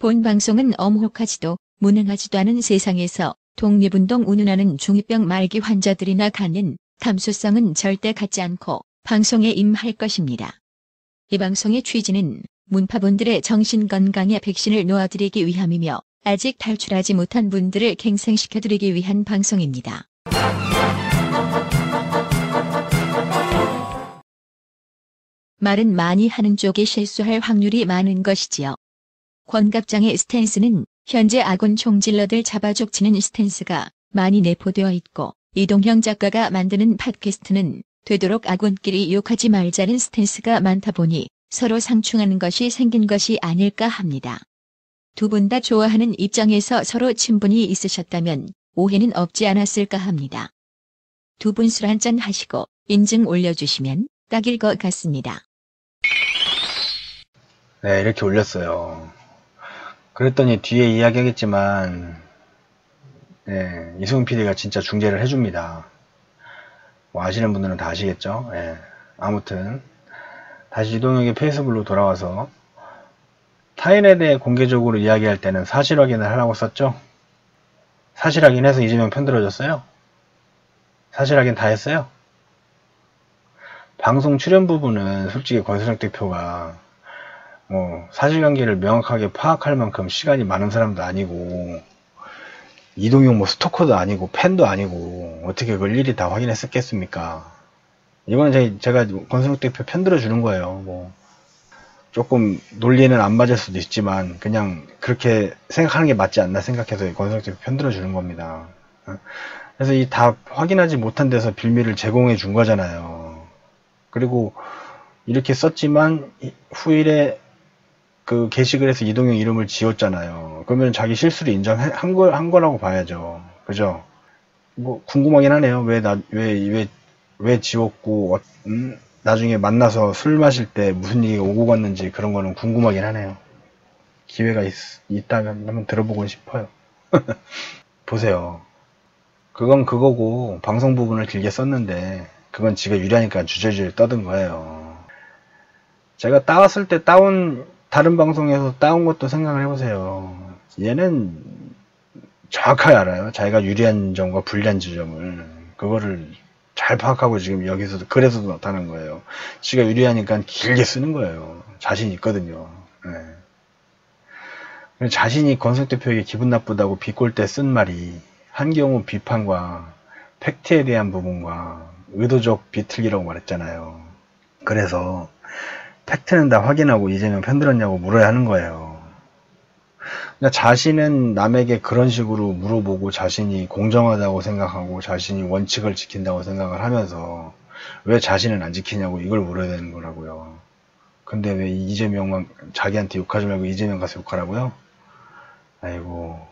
본 방송은 엄혹하지도 무능하지도 않은 세상에서 독립운동 운운하는 중2병 말기 환자들이나 갖는 감수성은 절대 갖지 않고 방송에 임할 것입니다. 이 방송의 취지는 문파분들의 정신건강에 백신을 놓아드리기 위함이며 아직 탈출하지 못한 분들을 갱생시켜드리기 위한 방송입니다. 말은 많이 하는 쪽에 실수할 확률이 많은 것이지요. 권갑장의 스탠스는 현재 아군 총질러들 잡아 족치는 스탠스가 많이 내포되어 있고 이동형 작가가 만드는 팟캐스트는 되도록 아군끼리 욕하지 말자는 스탠스가 많다 보니 서로 상충하는 것이 생긴 것이 아닐까 합니다. 두 분 다 좋아하는 입장에서 서로 친분이 있으셨다면 오해는 없지 않았을까 합니다. 두 분 술 한잔 하시고 인증 올려주시면 딱일 것 같습니다. 네, 이렇게 올렸어요. 그랬더니 뒤에 이야기하겠지만, 네, 이승훈 PD가 진짜 중재를 해줍니다. 뭐 아시는 분들은 다 아시겠죠? 네, 아무튼, 다시 이동혁의 페이스북으로 돌아와서, 타인에 대해 공개적으로 이야기할 때는 사실 확인을 하라고 썼죠? 사실 확인해서 이재명 편들어졌어요? 사실 확인 다 했어요? 방송 출연 부분은 솔직히 권순혁 대표가 뭐 사실관계를 명확하게 파악할 만큼 시간이 많은 사람도 아니고 이동용 뭐 스토커도 아니고 팬도 아니고 어떻게 그걸 일이 다 확인했었겠습니까? 이거는 제가 권순욱 대표 편들어 주는 거예요. 뭐 조금 논리는 안 맞을 수도 있지만 그냥 그렇게 생각하는 게 맞지 않나 생각해서 권순욱 대표 편들어 주는 겁니다. 그래서 이 다 확인하지 못한 데서 빌미를 제공해 준 거잖아요. 그리고 이렇게 썼지만 후일에 그 게시글에서 이동형 이름을 지웠잖아요. 그러면 자기 실수를 인정한 걸, 한 거라고 봐야죠. 그죠? 뭐, 궁금하긴 하네요. 왜 나, 왜, 왜, 왜 지웠고, 어, 음, 나중에 만나서 술 마실 때 무슨 얘기가 오고 갔는지 그런 거는 궁금하긴 하네요. 기회가 있, 있다면 한번 들어보고 싶어요. 보세요. 그건 그거고, 방송 부분을 길게 썼는데, 그건 지가 유리하니까 주저주저 떠든 거예요. 제가 따왔을 때 따온 다른 방송에서 따온 것도 생각을 해보세요. 얘는 정확하게 알아요. 자기가 유리한 점과 불리한 지점을. 그거를 잘 파악하고 지금 여기서도 그래서 나타난 거예요. 지가 유리하니까 길게 쓰는 거예요. 자신 있거든요. 네. 자신이 권석 대표에게 기분 나쁘다고 비꼴 때 쓴 말이 한 경우 비판과 팩트에 대한 부분과 의도적 비틀기라고 말했잖아요. 그래서 팩트는 다 확인하고 이재명 편들었냐고 물어야 하는 거예요. 그러니까 자신은 남에게 그런 식으로 물어보고 자신이 공정하다고 생각하고 자신이 원칙을 지킨다고 생각을 하면서 왜 자신은 안 지키냐고 이걸 물어야 되는 거라고요. 근데 왜 이재명만 자기한테 욕하지 말고 이재명 가서 욕하라고요? 아이고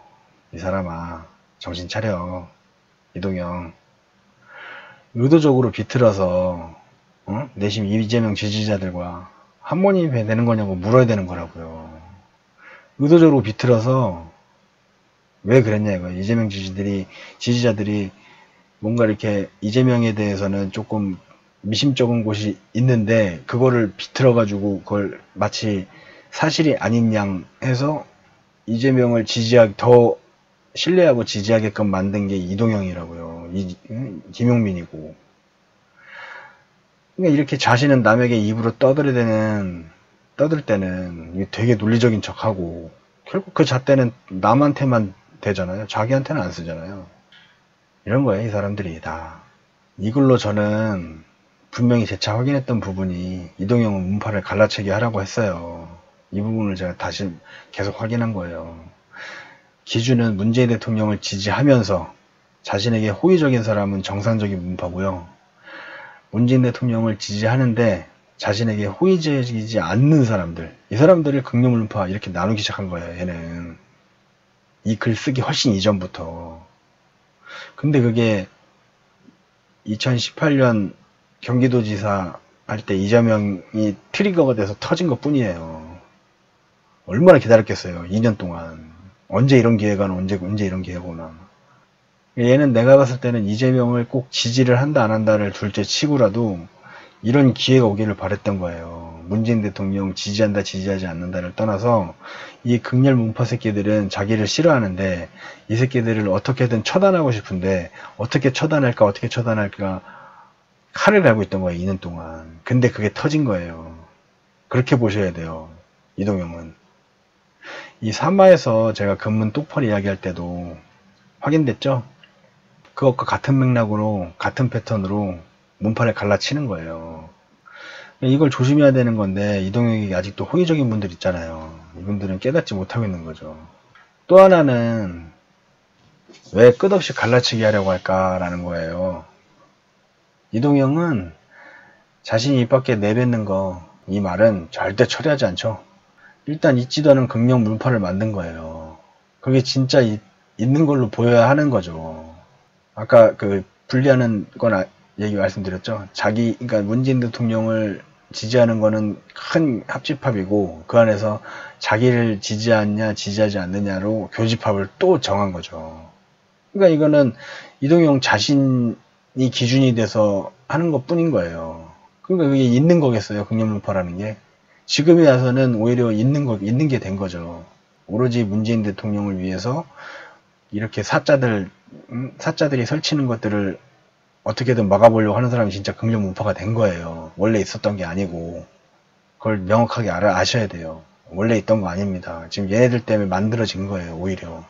이 사람아 정신 차려 이동영 의도적으로 비틀어서 어? 내심 이재명 지지자들과 한모님이 되는 거냐고 물어야 되는 거라고요. 의도적으로 비틀어서 왜 그랬냐 이거 이재명 지지들이 지지자들이 뭔가 이렇게 이재명에 대해서는 조금 미심쩍은 곳이 있는데 그거를 비틀어 가지고 그걸 마치 사실이 아닌 양 해서 이재명을 지지하기 더 신뢰하고 지지하게끔 만든 게 이동영이라고요. 이, 김용민이고 그러니까 이렇게 자신은 남에게 입으로 떠들이되는 떠들 때는 되게 논리적인 척하고 결국 그 잣대는 남한테만 되잖아요. 자기한테는 안 쓰잖아요. 이런 거예요, 이 사람들이 다. 이걸로 저는 분명히 재차 확인했던 부분이 이동영은 문파를 갈라치기 하라고 했어요. 이 부분을 제가 다시 계속 확인한 거예요. 기준은 문재인 대통령을 지지하면서 자신에게 호의적인 사람은 정상적인 문파고요. 문재인 대통령을 지지하는데 자신에게 호의적이지 않는 사람들 이 사람들을 극룡물파 이렇게 나누기 시작한 거예요 얘는. 이 글 쓰기 훨씬 이전부터. 근데 그게 2018년 경기도지사 할 때 이재명이 트리거가 돼서 터진 것 뿐이에요. 얼마나 기다렸겠어요 2년 동안. 언제 이런 기회가 언제 언제 이런 기회가 오나 얘는 내가 봤을 때는 이재명을 꼭 지지를 한다 안 한다를 둘째 치고라도 이런 기회가 오기를 바랬던 거예요. 문재인 대통령 지지한다 지지하지 않는다를 떠나서 이 극렬 문파 새끼들은 자기를 싫어하는데 이 새끼들을 어떻게든 처단하고 싶은데 어떻게 처단할까 어떻게 처단할까 칼을 갈고 있던 거예요 2년 동안. 근데 그게 터진 거예요. 그렇게 보셔야 돼요 이동영은. 이 사마에서 제가 근문 똑펄 이야기할 때도 확인됐죠 그것과 같은 맥락으로 같은 패턴으로 문판을 갈라치는 거예요 이걸 조심해야 되는 건데 이동혁이 아직도 호의적인 분들 있잖아요. 이분들은 깨닫지 못하고 있는 거죠. 또 하나는 왜 끝없이 갈라치기 하려고 할까라는 거예요. 이동영은 자신이 입 밖에 내뱉는 거 이 말은 절대 처리하지 않죠. 일단 있지도 않은 극명 물파를 만든 거예요. 그게 진짜 이, 있는 걸로 보여야 하는 거죠. 아까 그 분리하는 거나 얘기 말씀드렸죠. 자기 그러니까 문재인 대통령을 지지하는 거는 큰 합집합이고 그 안에서 자기를 지지하냐 지지하지 않느냐로 교집합을 또 정한 거죠. 그러니까 이거는 이동영 자신이 기준이 돼서 하는 것 뿐인 거예요. 그러니까 그게 있는 거겠어요. 극렬문파라는 게. 지금에 와서는 오히려 있는 거, 있는 게 된 거죠. 오로지 문재인 대통령을 위해서 이렇게 사자들, 음, 사자들이 설치는 것들을 어떻게든 막아보려고 하는 사람이 진짜 극렬 문파가 된 거예요. 원래 있었던 게 아니고 그걸 명확하게 알아 아셔야 돼요. 원래 있던 거 아닙니다. 지금 얘네들 때문에 만들어진 거예요. 오히려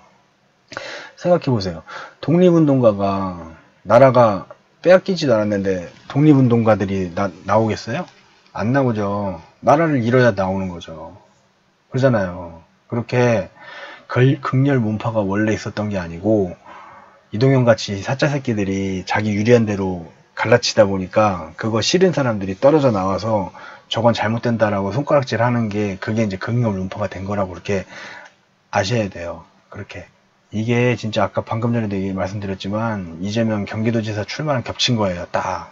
생각해 보세요. 독립운동가가 나라가 빼앗기지도 않았는데 독립운동가들이 나, 나오겠어요? 안 나오죠. 나라를 잃어야 나오는 거죠. 그러잖아요. 그렇게 극렬 문파가 원래 있었던 게 아니고 이동현 같이 사짜 새끼들이 자기 유리한 대로 갈라치다 보니까 그거 싫은 사람들이 떨어져 나와서 저건 잘못된다라고 손가락질 하는 게 그게 이제 극렬 문파가 된 거라고 그렇게 아셔야 돼요. 그렇게. 이게 진짜 아까 방금 전에도 말씀드렸지만 이재명 경기도지사 출마랑 겹친 거예요. 딱.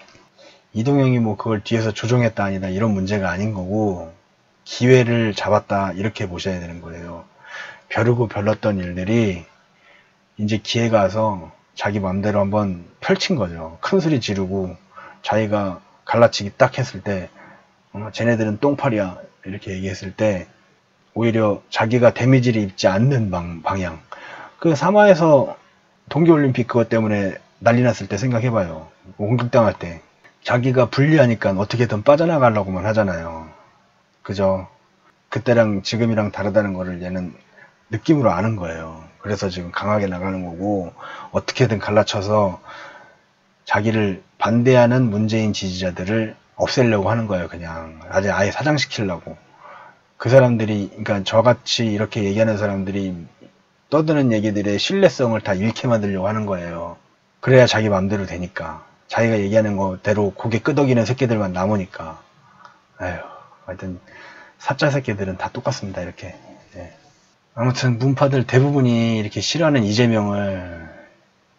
이동영이 뭐 그걸 뒤에서 조종했다 아니다 이런 문제가 아닌 거고 기회를 잡았다 이렇게 보셔야 되는 거예요. 벼르고 별렀던 일들이 이제 기회가 와서 자기 마음대로 한번 펼친 거죠. 큰 소리 지르고 자기가 갈라치기 딱 했을 때 어, 쟤네들은 똥파리야 이렇게 얘기했을 때 오히려 자기가 데미지를 입지 않는 방, 방향 그 사마에서 동계올림픽 그것 때문에 난리 났을 때 생각해봐요. 공격당할 때 자기가 불리하니까 어떻게든 빠져나가려고만 하잖아요. 그죠? 그때랑 지금이랑 다르다는 거를 얘는 느낌으로 아는 거예요. 그래서 지금 강하게 나가는 거고 어떻게든 갈라쳐서 자기를 반대하는 문재인 지지자들을 없애려고 하는 거예요. 그냥 아예 아예 사장시키려고. 그 사람들이 그러니까 저같이 이렇게 얘기하는 사람들이 떠드는 얘기들의 신뢰성을 다 잃게 만들려고 하는 거예요. 그래야 자기 마음대로 되니까. 자기가 얘기하는 거대로 고개 끄덕이는 새끼들만 남으니까. 에휴, 하여튼 사짜 새끼들은 다 똑같습니다. 이렇게. 예. 아무튼 문파들 대부분이 이렇게 싫어하는 이재명을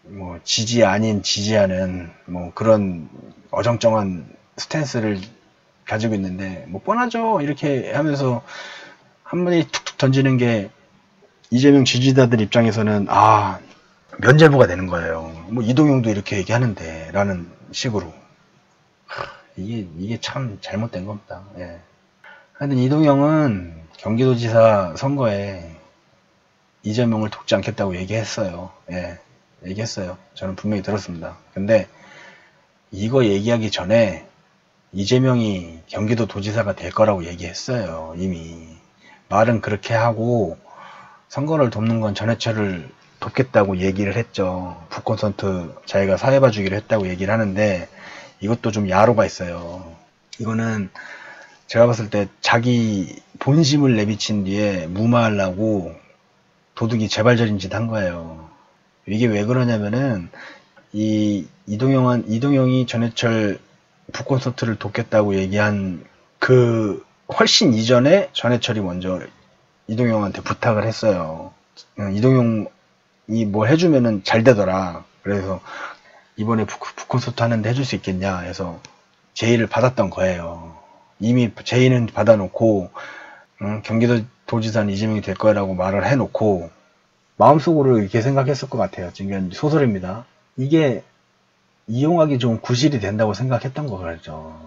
뭐 지지 아닌 지지하는 뭐 그런 어정쩡한 스탠스를 가지고 있는데 뭐 뻔하죠. 이렇게 하면서 한마디 툭툭 던지는 게 이재명 지지자들 입장에서는 아 면죄부가 되는 거예요. 뭐 이동용도 이렇게 얘기하는데 라는 식으로. 이게 이게 참 잘못된 겁니다. 예. 하여튼 이동영은 경기도지사 선거에 이재명을 돕지 않겠다고 얘기했어요. 예, 얘기했어요. 저는 분명히 들었습니다. 근데 이거 얘기하기 전에 이재명이 경기도 도지사가 될 거라고 얘기했어요. 이미. 말은 그렇게 하고 선거를 돕는 건 전해철을 돕겠다고 얘기를 했죠. 북콘선트 자기가 사회봐 주기를 했다고 얘기를 하는데 이것도 좀 야로가 있어요. 이거는 제가 봤을 때 자기 본심을 내비친 뒤에 무마하려고 도둑이 재발절인 짓 한 거예요. 이게 왜 그러냐면은 이 이동영한 이동영이 전해철 북콘서트를 돕겠다고 얘기한 그 훨씬 이전에 전해철이 먼저 이동영한테 부탁을 했어요. 이동영이 뭘 해주면은 잘 되더라. 그래서 이번에 북, 북콘서트 하는데 해줄 수 있겠냐 해서 제의를 받았던 거예요. 이미 제의는 받아놓고 음, 경기도 도지사는 이재명이 될 거라고 말을 해놓고 마음속으로 이렇게 생각했을 것 같아요. 지금 소설입니다. 이게 이용하기 좀 구실이 된다고 생각했던 거죠.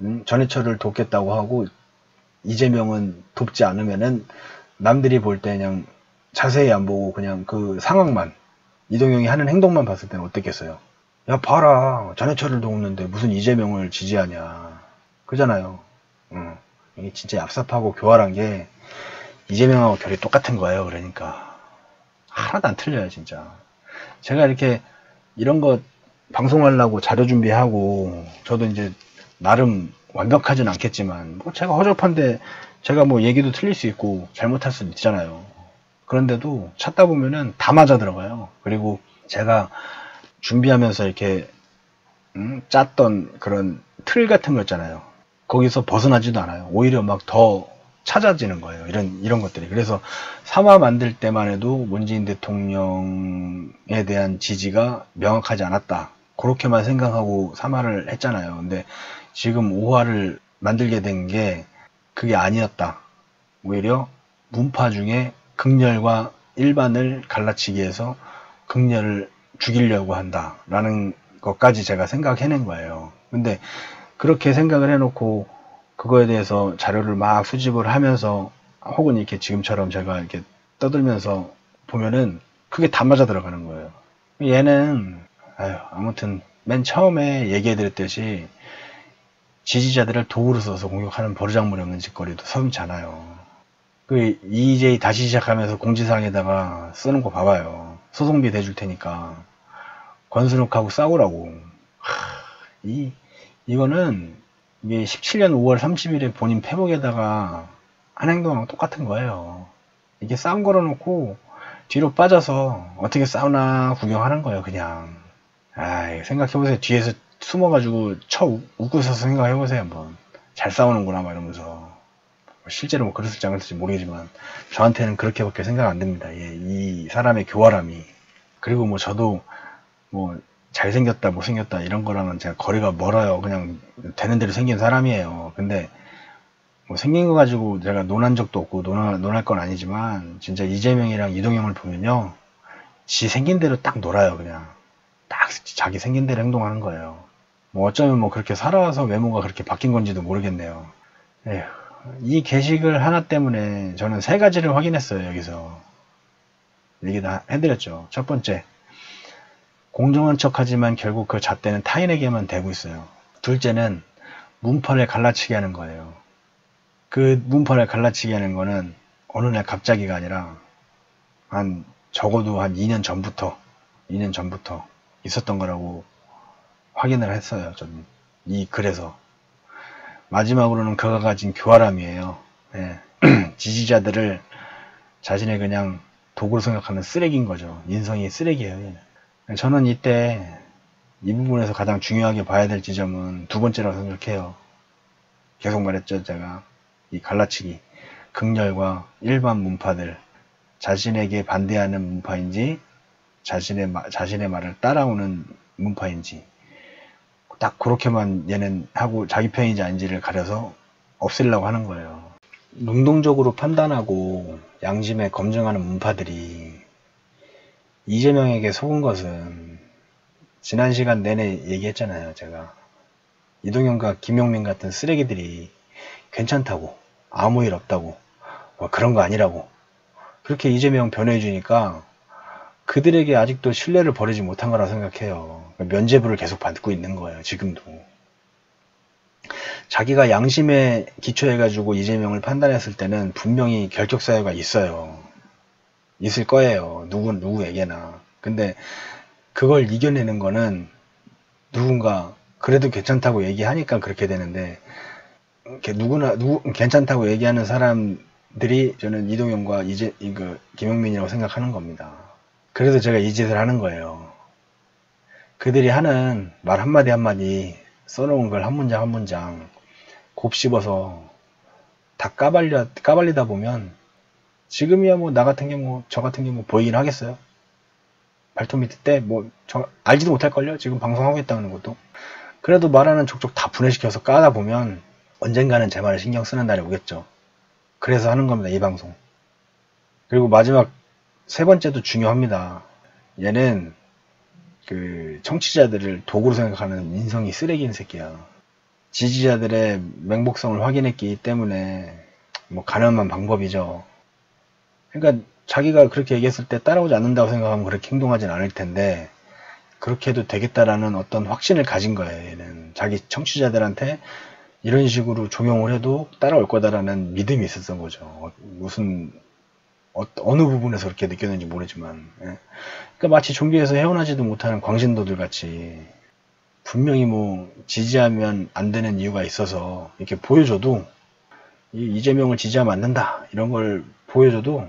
음, 전해철을 돕겠다고 하고 이재명은 돕지 않으면은 남들이 볼 때 그냥 자세히 안 보고 그냥 그 상황만 이동영이 하는 행동만 봤을 때는 어땠겠어요? 야 봐라 전해철을 돕는데 무슨 이재명을 지지하냐 그잖아요. 응. 이게 진짜 얍삽하고 교활한 게 이재명하고 결이 똑같은 거예요. 그러니까 하나도 안 틀려요 진짜. 제가 이렇게 이런 거 방송하려고 자료 준비하고 저도 이제 나름 완벽하진 않겠지만 뭐 제가 허접한데 제가 뭐 얘기도 틀릴 수 있고 잘못할 수도 있잖아요. 그런데도 찾다 보면은 다 맞아 들어가요. 그리고 제가 준비하면서 이렇게 음, 짰던 그런 틀 같은 거 있잖아요. 거기서 벗어나지도 않아요. 오히려 막 더 찾아지는 거예요. 이런 이런 것들이. 그래서 사마 만들 때만 해도 문재인 대통령에 대한 지지가 명확하지 않았다. 그렇게만 생각하고 사마를 했잖아요. 근데 지금 5화를 만들게 된 게 그게 아니었다. 오히려 문파 중에 극렬과 일반을 갈라치기 위해서 극렬을 죽이려고 한다라는 것까지 제가 생각해낸 거예요. 근데 그렇게 생각을 해놓고 그거에 대해서 자료를 막 수집을 하면서 혹은 이렇게 지금처럼 제가 이렇게 떠들면서 보면은 그게 다 맞아 들어가는 거예요. 얘는 아유 아무튼 맨 처음에 얘기해 드렸듯이 지지자들을 도구로 써서 공격하는 버르장머리 없는 짓거리도 섬지 않아요. 그 EJ 다시 시작하면서 공지사항에다가 쓰는 거 봐봐요. 소송비 대줄 테니까 권순욱하고 싸우라고. 하, 이 이거는 이게 17년 5월 30일에 본인 페북에다가 한 행동하고 똑같은 거예요. 이게 싸움 걸어놓고 뒤로 빠져서 어떻게 싸우나 구경하는 거예요, 그냥. 아, 생각해보세요. 뒤에서 숨어가지고 쳐 웃고 있어서 생각해보세요, 한번. 잘 싸우는구나, 막 이러면서. 실제로 뭐 그랬을지 안 그랬을지 모르겠지만, 저한테는 그렇게밖에 생각 안 듭니다. 예, 이 사람의 교활함이. 그리고 뭐 저도 뭐 잘생겼다, 못생겼다 이런 거랑은 제가 거리가 멀어요. 그냥 되는 대로 생긴 사람이에요. 근데 뭐 생긴 거 가지고 제가 논한 적도 없고 논할, 논할 건 아니지만 진짜 이재명이랑 이동영을 보면요. 지 생긴 대로 딱 놀아요. 그냥. 딱 자기 생긴 대로 행동하는 거예요. 뭐 어쩌면 뭐 그렇게 살아와서 외모가 그렇게 바뀐 건지도 모르겠네요. 에휴, 이 게시글 하나 때문에 저는 세 가지를 확인했어요. 여기서. 얘기 다 해드렸죠. 첫 번째. 공정한 척하지만 결국 그 잣대는 타인에게만 대고 있어요. 둘째는 문판을 갈라치게 하는 거예요. 그 문판을 갈라치게 하는 거는 어느 날 갑자기가 아니라 한 적어도 한 2년 전부터 2년 전부터 있었던 거라고 확인을 했어요. 저는 이 글에서 마지막으로는 그가 가진 교활함이에요. 네. 지지자들을 자신의 그냥 도구로 생각하는 쓰레기인 거죠. 인성이 쓰레기예요. 얘는. 저는 이때 이 부분에서 가장 중요하게 봐야 될 지점은 두 번째라고 생각해요. 계속 말했죠, 제가. 이 갈라치기. 극렬과 일반 문파들. 자신에게 반대하는 문파인지, 자신의, 마, 자신의 말을 따라오는 문파인지. 딱 그렇게만 얘는 하고 자기 편인지 아닌지를 가려서 없애려고 하는 거예요. 능동적으로 판단하고 양심에 검증하는 문파들이 이재명에게 속은 것은 지난 시간 내내 얘기했잖아요. 제가 이동영과 김용민 같은 쓰레기들이 괜찮다고 아무 일 없다고 뭐 그런 거 아니라고 그렇게 이재명 변호해주니까 그들에게 아직도 신뢰를 버리지 못한 거라 생각해요. 면죄부를 계속 받고 있는 거예요. 지금도. 자기가 양심에 기초해가지고 이재명을 판단했을 때는 분명히 결격사유가 있어요. 있을 거예요. 누구, 누구에게나. 근데 그걸 이겨내는 거는 누군가 그래도 괜찮다고 얘기하니까 그렇게 되는데 누구나 누구 괜찮다고 얘기하는 사람들이 저는 이동영과 이제 이거 김용민이라고 생각하는 겁니다. 그래서 제가 이 짓을 하는 거예요. 그들이 하는 말 한마디 한마디 써놓은 걸 한 문장 한 문장 곱씹어서 다 까발려 까발리다 보면 지금이야 뭐 나 같은 게뭐저 같은 게뭐 보이긴 하겠어요. 발톱 밑에 때 뭐 저 알지도 못할걸요. 지금 방송하고 있다는 것도. 그래도 말하는 족족 다 분해시켜서 까다 보면 언젠가는 제 말을 신경 쓰는 날이 오겠죠. 그래서 하는 겁니다. 이 방송. 그리고 마지막 세 번째도 중요합니다. 얘는 그 청취자들을 도구로 생각하는 인성이 쓰레기인 새끼야. 지지자들의 맹복성을 확인했기 때문에 뭐 가능한 방법이죠. 그러니까 자기가 그렇게 얘기했을 때 따라오지 않는다고 생각하면 그렇게 행동하진 않을 텐데 그렇게 해도 되겠다라는 어떤 확신을 가진 거예요. 얘는 자기 청취자들한테 이런 식으로 적용을 해도 따라올 거다라는 믿음이 있었던 거죠. 어, 무슨 어, 느 부분에서 그렇게 느꼈는지 모르지만 예. 그러니까 마치 종교에서 헤어나지도 못하는 광신도들 같이 분명히 뭐 지지하면 안 되는 이유가 있어서 이렇게 보여줘도 이재명을 지지하면 안 된다 이런 걸 보여줘도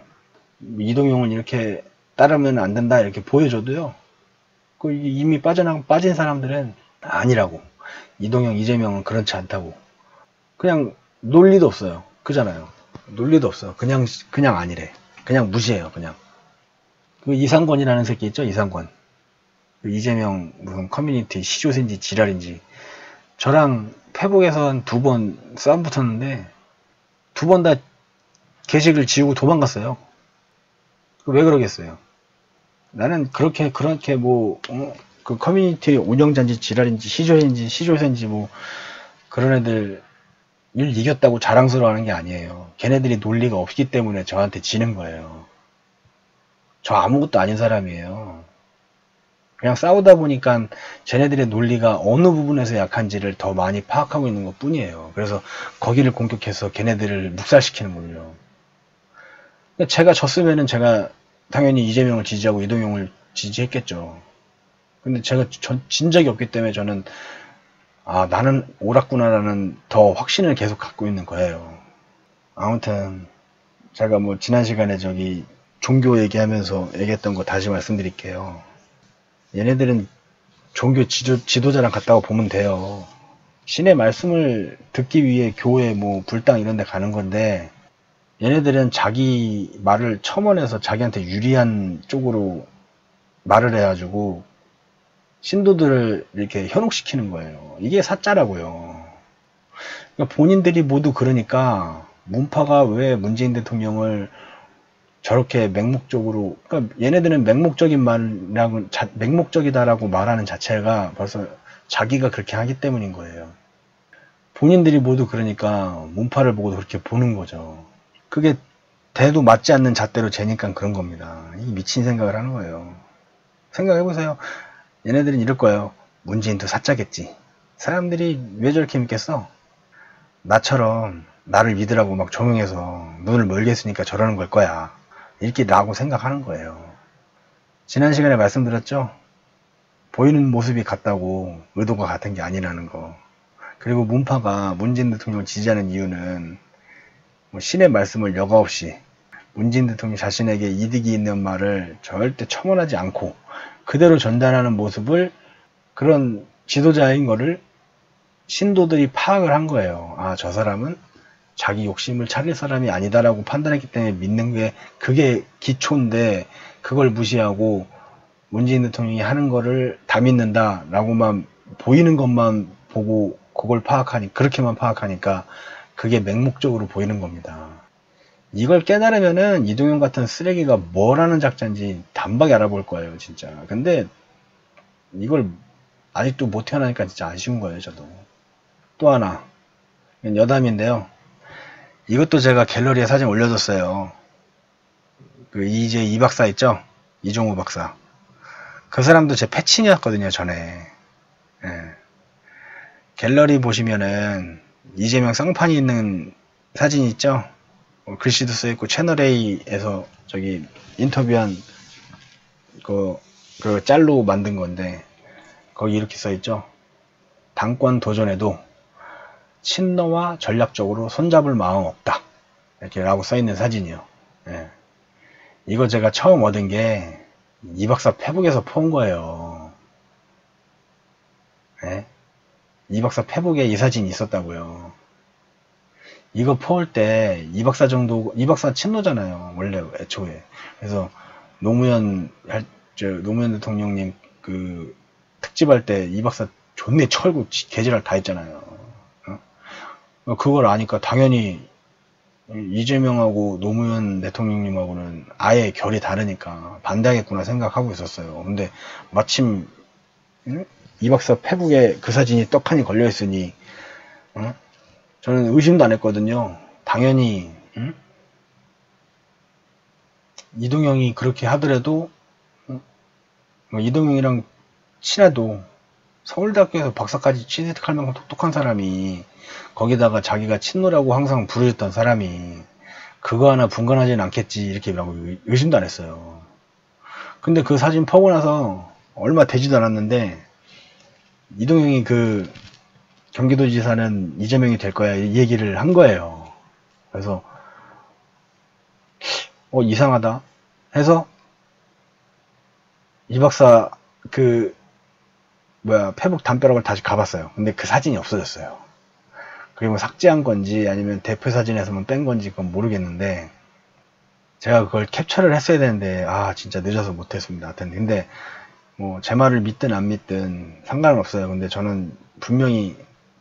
이동용을 이렇게 따르면 안 된다 이렇게 보여줘도요. 그 이미 빠져나 빠진 사람들은 아니라고. 이동영 이재명은 그렇지 않다고. 그냥 논리도 없어요. 그잖아요. 논리도 없어 그냥 그냥 아니래. 그냥 무시해요 그냥. 그 이상권이라는 새끼 있죠? 이상권. 그 이재명 무슨 커뮤니티 시조세인지 지랄인지. 저랑 페북에서 한 두 번 싸움 붙었는데 두 번 다 게시글 지우고 도망갔어요 왜 그러겠어요? 나는 그렇게 그렇게 뭐 어, 그 커뮤니티 운영자인지 지랄인지 시조인지 시조세인지 뭐 그런 애들 일 이겼다고 자랑스러워하는 게 아니에요. 걔네들이 논리가 없기 때문에 저한테 지는 거예요. 저 아무것도 아닌 사람이에요. 그냥 싸우다 보니까 쟤네들의 논리가 어느 부분에서 약한지를 더 많이 파악하고 있는 것 뿐이에요. 그래서 거기를 공격해서 걔네들을 묵살시키는 거예요. 제가 졌으면은 제가 당연히 이재명을 지지하고 이동용을 지지했겠죠. 근데 제가 전, 진 적이 없기 때문에 저는 아 나는 옳았구나라는 더 확신을 계속 갖고 있는 거예요. 아무튼 제가 뭐 지난 시간에 저기 종교 얘기하면서 얘기했던 거 다시 말씀드릴게요. 얘네들은 종교 지도, 지도자랑 같다고 보면 돼요. 신의 말씀을 듣기 위해 교회 뭐 불당 이런 데 가는 건데 얘네들은 자기 말을 첨언해서 자기한테 유리한 쪽으로 말을 해가지고 신도들을 이렇게 현혹시키는 거예요. 이게 사짜라고요. 그러니까 본인들이 모두 그러니까 문파가 왜 문재인 대통령을 저렇게 맹목적으로 그러니까 얘네들은 맹목적인 말이라고 맹목적이다라고 말하는 자체가 벌써 자기가 그렇게 하기 때문인 거예요. 본인들이 모두 그러니까 문파를 보고도 그렇게 보는 거죠. 그게 대도 맞지 않는 잣대로 재니까 그런 겁니다. 이 미친 생각을 하는 거예요. 생각해보세요. 얘네들은 이럴 거예요. 문재인도 사짜겠지. 사람들이 왜 저렇게 믿겠어? 나처럼 나를 믿으라고 막 종용해서 눈을 멀게 했으니까 저러는 걸 거야. 이렇게 라고 생각하는 거예요. 지난 시간에 말씀드렸죠? 보이는 모습이 같다고 의도가 같은 게 아니라는 거. 그리고 문파가 문재인 대통령을 지지하는 이유는 뭐 신의 말씀을 여과 없이 문재인 대통령 자신에게 이득이 있는 말을 절대 첨언하지 않고 그대로 전달하는 모습을 그런 지도자인 거를 신도들이 파악을 한 거예요. 아, 저 사람은 자기 욕심을 차릴 사람이 아니다라고 판단했기 때문에 믿는 게 그게 기초인데 그걸 무시하고 문재인 대통령이 하는 거를 다 믿는다라고만 보이는 것만 보고 그걸 파악하니 그렇게만 파악하니까 그게 맹목적으로 보이는 겁니다. 이걸 깨달으면은 이동현 같은 쓰레기가 뭘 하는 작자인지 단박에 알아볼 거예요, 진짜. 근데 이걸 아직도 못 태어나니까 진짜 아쉬운 거예요, 저도. 또 하나. 여담인데요. 이것도 제가 갤러리에 사진 올려줬어요. 그 이제 이 박사 있죠? 이종우 박사. 그 사람도 제 패친이었거든요, 전에. 예. 갤러리 보시면은 이재명 쌍판이 있는 사진 있죠? 어, 글씨도 써있고 채널A에서 저기 인터뷰한 그, 그 짤로 만든 건데 거기 이렇게 써있죠? 당권 도전에도 친노와 전략적으로 손잡을 마음 없다. 이렇게 라고 써있는 사진이요. 예. 이거 제가 처음 얻은 게 이 박사 페북에서 폰 거예요. 예? 이 박사 페북에 이 사진이 있었다고요. 이거 퍼올 때 이 박사 정도 이 박사 친노잖아요 원래 애초에 그래서 노무현 할, 저 노무현 대통령님 그 특집할 때 이 박사 존내 철고 개지랄 다 했잖아요 어? 그걸 아니까 당연히 이재명하고 노무현 대통령님하고는 아예 결이 다르니까 반대하겠구나 생각하고 있었어요 근데 마침 응? 이 박사 페북에 그 사진이 떡하니 걸려 있으니 어? 저는 의심도 안 했거든요. 당연히 응? 이동형이 그렇게 하더라도 응? 뭐 이동형이랑 친해도 서울대학교에서 박사까지 취직할 만큼 똑똑한 사람이 거기다가 자기가 친노라고 항상 부르셨던 사람이 그거 하나 분간하지는 않겠지 이렇게 라고 의심도 안 했어요. 근데 그 사진 퍼고 나서 얼마 되지도 않았는데 이동형이 그 경기도지사는 이재명이 될 거야 이 얘기를 한 거예요. 그래서 어 이상하다 해서 이 박사 그 뭐야 페북 담벼락을 다시 가봤어요. 근데 그 사진이 없어졌어요. 그게 뭐 삭제한 건지 아니면 대표 사진에서만 뺀 건지 그건 모르겠는데 제가 그걸 캡처를 했어야 되는데 아 진짜 늦어서 못했습니다. 근데 뭐 제 말을 믿든 안 믿든 상관은 없어요. 근데 저는 분명히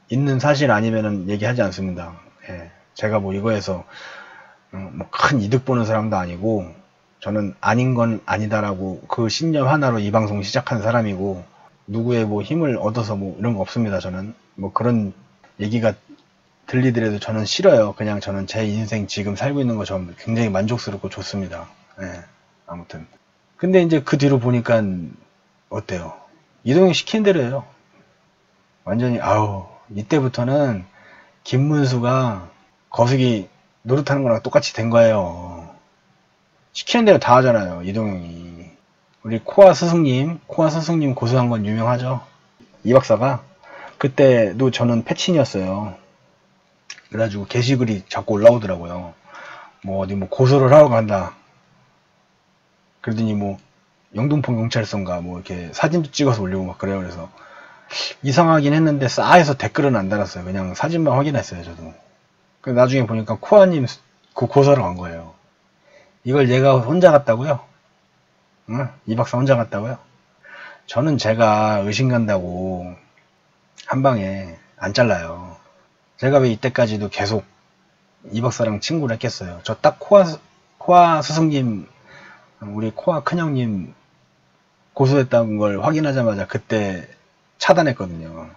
있는 사실 아니면은 얘기하지 않습니다. 예, 제가 뭐 이거에서 어, 뭐큰 이득 보는 사람도 아니고 저는 아닌 건 아니다라고 그 신념 하나로 이 방송 시작한 사람이고 누구의 뭐 힘을 얻어서 뭐 이런 거 없습니다. 저는 뭐 그런 얘기가 들리더라도 저는 싫어요. 그냥 저는 제 인생 지금 살고 있는 거전 굉장히 만족스럽고 좋습니다. 예, 아무튼. 근데 이제 그 뒤로 보니까 어때요? 이동형 시킨 대로예요. 완전히 아우 이때부터는 김문수가 거수기 노릇하는 거랑 똑같이 된 거예요. 시키는 대로 다 하잖아요. 이동형이. 우리 코아 스승님, 코아 스승님 고소한 건 유명하죠. 이 박사가 그때도 저는 패친이었어요. 그래가지고 게시글이 자꾸 올라오더라고요. 뭐 어디 뭐 고소를 하러 간다. 그러더니 뭐 영등포 경찰서인가 뭐 이렇게 사진도 찍어서 올리고 막 그래요. 그래서 이상하긴 했는데 싸해서 댓글은 안 달았어요. 그냥 사진만 확인했어요. 저도. 그 나중에 보니까 코아님 그 고소를 간 거예요. 이걸 얘가 혼자 갔다고요? 응? 이 박사 혼자 갔다고요? 저는 제가 의심 간다고 한 방에 안 잘라요. 제가 왜 이때까지도 계속 이 박사랑 친구를 했겠어요. 저 딱 코아, 코아 스승님, 우리 코아 큰형님 고소했다는 걸 확인하자마자 그때 차단했거든요.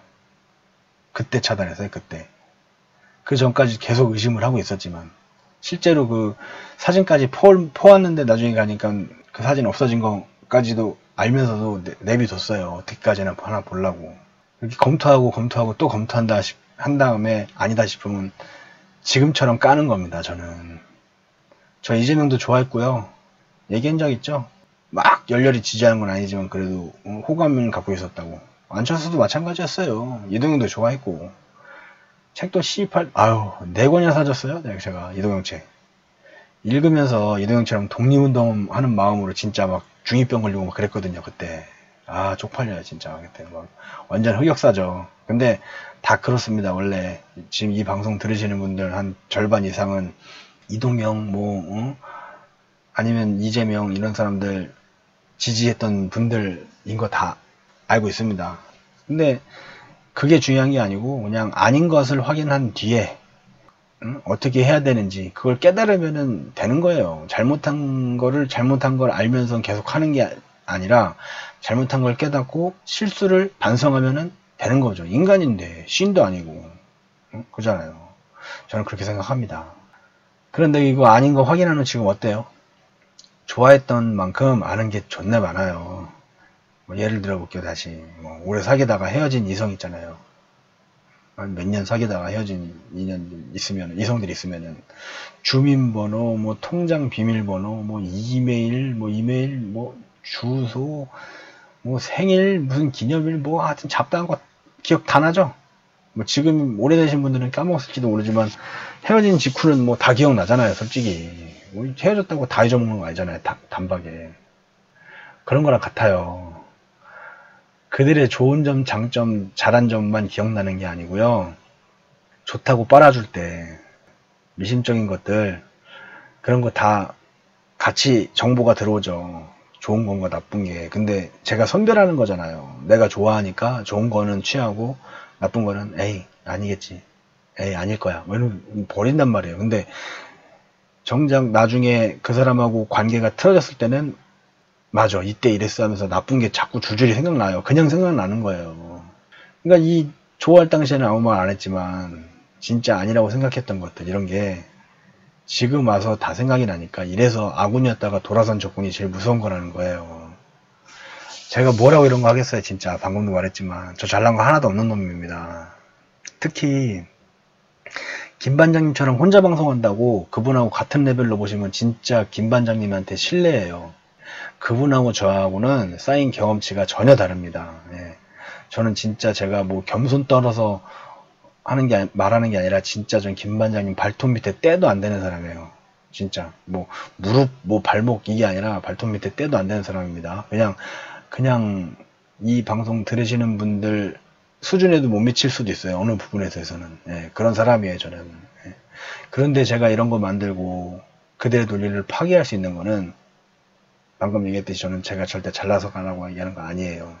그때 차단했어요, 그때. 그 전까지 계속 의심을 하고 있었지만, 실제로 그 사진까지 포, 포왔는데 나중에 가니까 그 사진 없어진 것까지도 알면서도 내비뒀어요. 어떻게까지나 하나 보려고. 이렇게 검토하고 검토하고 또 검토한다 한 다음에 아니다 싶으면 지금처럼 까는 겁니다. 저는. 저 이재명도 좋아했고요. 얘기한 적 있죠? 막 열렬히 지지하는 건 아니지만 그래도 호감을 갖고 있었다고. 안철수도 마찬가지였어요. 이동영도 좋아했고. 책도 C8, 아유, 네 권이나 사줬어요. 제가 이동영 책. 읽으면서 이동영처럼 독립운동 하는 마음으로 진짜 막 중이병 걸리고 막 그랬거든요, 그때. 아, 쪽팔려요, 진짜. 그때 막 완전 흑역사죠. 근데 다 그렇습니다, 원래. 지금 이 방송 들으시는 분들 한 절반 이상은 이동영, 뭐, 어? 아니면 이재명 이런 사람들 지지했던 분들인 거 다 알고 있습니다. 근데 그게 중요한 게 아니고 그냥 아닌 것을 확인한 뒤에 응? 어떻게 해야 되는지 그걸 깨달으면 되는 거예요. 잘못한 거를 잘못한 걸 알면서 계속 하는 게 아니라 잘못한 걸 깨닫고 실수를 반성하면 되는 거죠. 인간인데 신도 아니고 응? 그잖아요. 저는 그렇게 생각합니다. 그런데 이거 아닌 거 확인하면 지금 어때요? 좋아했던 만큼 아는 게 존나 많아요. 뭐 예를 들어 볼게요 다시 뭐 오래 사귀다가 헤어진 이성 있잖아요. 몇 년 사귀다가 헤어진 인연 있으면 이성들이 있으면은 주민번호, 뭐 통장 비밀번호, 뭐 이메일, 뭐 이메일, 뭐 주소, 뭐 생일, 무슨 기념일, 뭐 하여튼 잡다한 거 기억 다 나죠? 뭐 지금 오래되신 분들은 까먹었을지도 모르지만 헤어진 직후는 뭐 다 기억나잖아요, 솔직히. 뭐 헤어졌다고 다 잊어먹는 거 아니잖아요, 다, 단박에. 그런 거랑 같아요. 그들의 좋은 점, 장점, 잘한 점만 기억나는 게 아니고요. 좋다고 빨아줄 때 미심적인 것들 그런 거 다 같이 정보가 들어오죠. 좋은 건가 나쁜 게. 근데 제가 선별하는 거잖아요. 내가 좋아하니까 좋은 거는 취하고 나쁜 거는 에이 아니겠지. 에이 아닐 거야. 뭐 이런 버린단 말이에요. 근데 정작 나중에 그 사람하고 관계가 틀어졌을 때는 맞아 이때 이랬어 하면서 나쁜 게 자꾸 줄줄이 생각나요 그냥 생각나는 거예요 그러니까 이 좋아할 당시에는 아무 말 안 했지만 진짜 아니라고 생각했던 것들 이런 게 지금 와서 다 생각이 나니까 이래서 아군이었다가 돌아선 적군이 제일 무서운 거라는 거예요. 제가 뭐라고 이런 거 하겠어요, 진짜. 방금도 말했지만. 저 잘난 거 하나도 없는 놈입니다. 특히, 김 반장님처럼 혼자 방송한다고 그분하고 같은 레벨로 보시면 진짜 김 반장님한테 신뢰해요. 그분하고 저하고는 쌓인 경험치가 전혀 다릅니다. 예. 저는 진짜 제가 뭐 겸손 떨어서 하는 게, 말하는 게 아니라 진짜 전 김 반장님 발톱 밑에 때도 안 되는 사람이에요. 진짜. 뭐, 무릎, 뭐, 발목 이게 아니라 발톱 밑에 때도 안 되는 사람입니다. 그냥, 그냥 이 방송 들으시는 분들 수준에도 못 미칠 수도 있어요. 어느 부분에서는. 예, 그런 사람이에요, 저는. 예. 그런데 제가 이런 거 만들고 그들의 논리를 파괴할 수 있는 거는 방금 얘기했듯이 저는 제가 절대 잘나서 가라고 얘기하는 거 아니에요.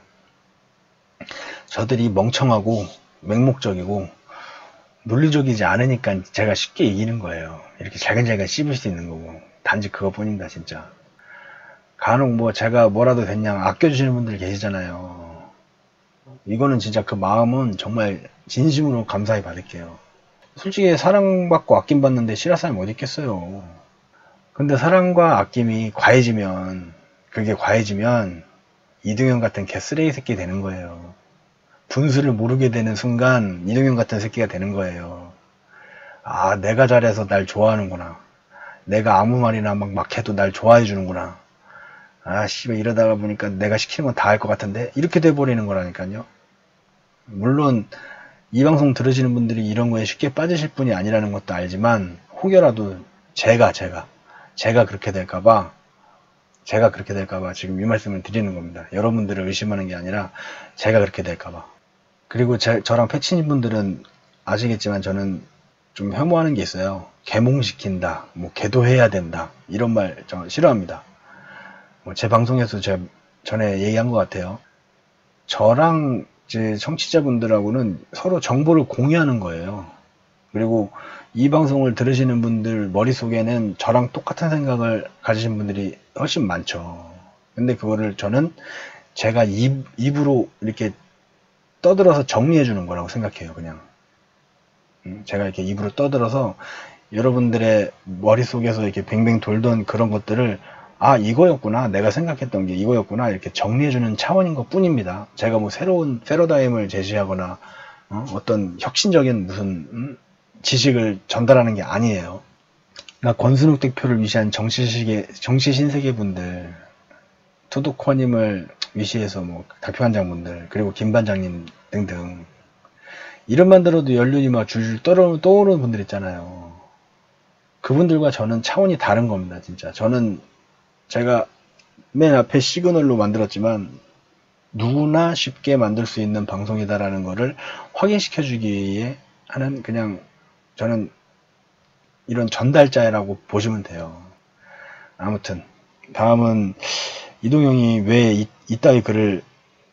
저들이 멍청하고 맹목적이고 논리적이지 않으니까 제가 쉽게 이기는 거예요. 이렇게 잘근잘근 씹을 수 있는 거고. 단지 그것뿐입니다, 진짜. 간혹 뭐 제가 뭐라도 됐냐 아껴주시는 분들 계시잖아요. 이거는 진짜 그 마음은 정말 진심으로 감사히 받을게요. 솔직히 사랑받고 아낌받는데 싫어할 사람이 어디 있겠어요. 근데 사랑과 아낌이 과해지면 그게 과해지면 이등현 같은 개쓰레기 새끼 되는 거예요. 분수를 모르게 되는 순간 이등현 같은 새끼가 되는 거예요. 아 내가 잘해서 날 좋아하는구나. 내가 아무 말이나 막, 막 해도 날 좋아해 주는구나. 아, 씨발, 이러다가 보니까 내가 시키는 건 다 할 것 같은데? 이렇게 돼버리는 거라니까요. 물론, 이 방송 들으시는 분들이 이런 거에 쉽게 빠지실 분이 아니라는 것도 알지만, 혹여라도 제가, 제가, 제가 그렇게 될까봐, 제가 그렇게 될까봐 지금 이 말씀을 드리는 겁니다. 여러분들을 의심하는 게 아니라, 제가 그렇게 될까봐. 그리고 제, 저랑 패치님 분들은 아시겠지만 저는 좀 혐오하는 게 있어요. 개몽시킨다, 뭐, 개도해야 된다, 이런 말 저 싫어합니다. 뭐제 방송에서 제가 전에 얘기한 것 같아요. 저랑 제 청취자분들하고는 서로 정보를 공유하는 거예요. 그리고 이 방송을 들으시는 분들 머릿속에는 저랑 똑같은 생각을 가지신 분들이 훨씬 많죠. 근데 그거를 저는 제가 입, 입으로 이렇게 떠들어서 정리해 주는 거라고 생각해요, 그냥. 음, 제가 이렇게 입으로 떠들어서 여러분들의 머릿속에서 이렇게 뱅뱅 돌던 그런 것들을 아 이거였구나. 내가 생각했던 게 이거였구나. 이렇게 정리해주는 차원인 것 뿐입니다. 제가 뭐 새로운 패러다임을 제시하거나 어, 떤 혁신적인 무슨 음, 지식을 전달하는 게 아니에요. 그러니까 권순욱 대표를 위시한 정치시계, 정치신세계 분들 투독커님을 위시해서 뭐 대표관장 분들 그리고 김 반장님 등등. 이름만 들어도 연륜이 막 줄줄 떠오르는, 떠오르는 분들 있잖아요. 그분들과 저는 차원이 다른 겁니다 진짜. 저는 제가 맨 앞에 시그널로 만들었지만 누구나 쉽게 만들 수 있는 방송이다라는 거를 확인시켜 주기 위해 하는 그냥 저는 이런 전달자라고 보시면 돼요. 아무튼 다음은 이동영이 왜 이, 이따위 글을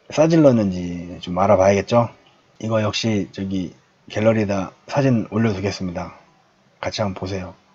싸질렀는지 좀 알아봐야겠죠? 이거 역시 저기 갤러리에다 사진 올려두겠습니다. 같이 한번 보세요.